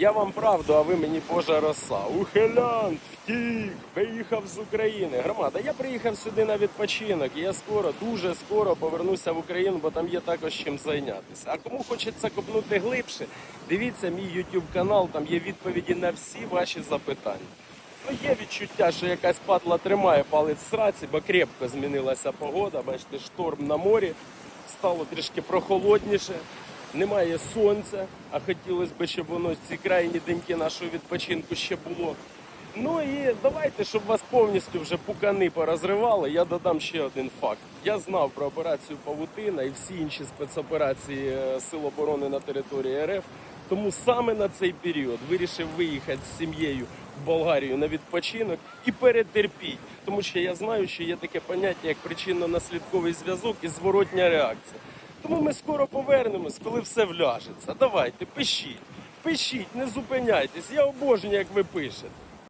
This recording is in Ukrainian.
Я вам правду, а ви мені Божа роса. Ухилянт, втік, виїхав з України. Громада, я приїхав сюди на відпочинок. І я скоро, дуже скоро повернуся в Україну, бо там є також чим зайнятися. А кому хочеться копнути глибше, дивіться мій YouTube канал, там є відповіді на всі ваші запитання. Ну, є відчуття, що якась падла тримає палець в сраці, бо крепко змінилася погода. Бачите, шторм на морі, стало трішки прохолодніше, немає сонця, а хотілося б, щоб воно ці крайні деньки нашого відпочинку ще було. Ну і давайте, щоб вас повністю вже пукани порозривали, я додам ще один факт. Я знав про операцію Павутина і всі інші спецоперації е, Сил оборони на території РФ. Тому саме на цей період вирішив виїхати з сім'єю в Болгарію на відпочинок і перетерпіть. Тому що я знаю, що є таке поняття як причинно-наслідковий зв'язок і зворотня реакція. Тому ми скоро повернемось, коли все вляжеться. Давайте, пишіть, пишіть, не зупиняйтесь. Я обожнюю, як ви пишете.